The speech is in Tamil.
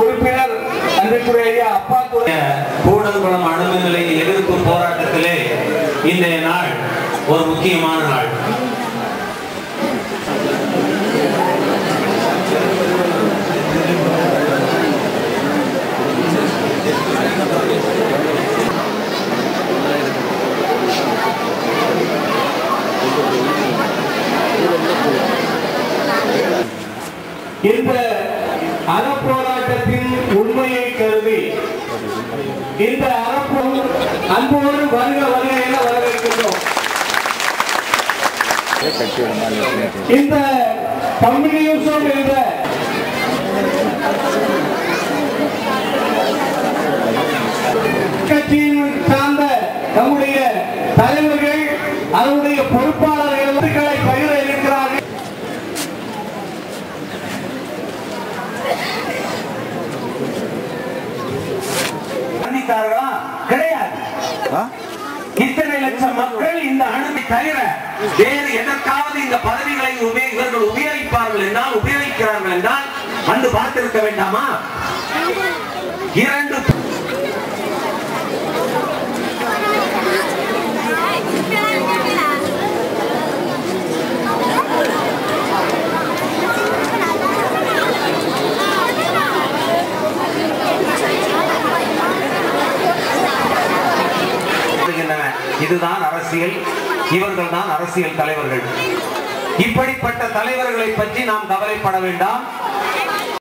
மதிப்புடைய அப்பா துறை கூடங்குளம் அணுமின் நிலைய எதிர்ப்பு போராட்டத்திலே இன்றைய நாள் ஒரு முக்கியமான நாள். இந்த போராட்டத்தின் உண்மையை கருதி இந்த அரப்பும் அன்போடு வருக வருக என வரவேற்கின்றோம். இந்த கம்யூனிசம் என்ற கட்சியின் சார்ந்த நம்முடைய தலைவர்கள் அதனுடைய பொறுப்பாளர்கள் மன்னித்தார்களா கிடையாது. இத்தனை லட்சம் மக்கள் இந்த அணுவை தவிர வேறு எதற்காவது இந்த பதவிகளை இவர்கள் உபயோகிப்பார்கள் என்றால் உபயோகிக்கிறார்கள் என்றால் வந்து பார்த்திருக்க வேண்டாமா? இரண்டு இதுதான் அரசியல். இவர்கள் தான் அரசியல் தலைவர்கள். இப்படிப்பட்ட தலைவர்களை பற்றி நாம் கவலைப்பட வேண்டாம்.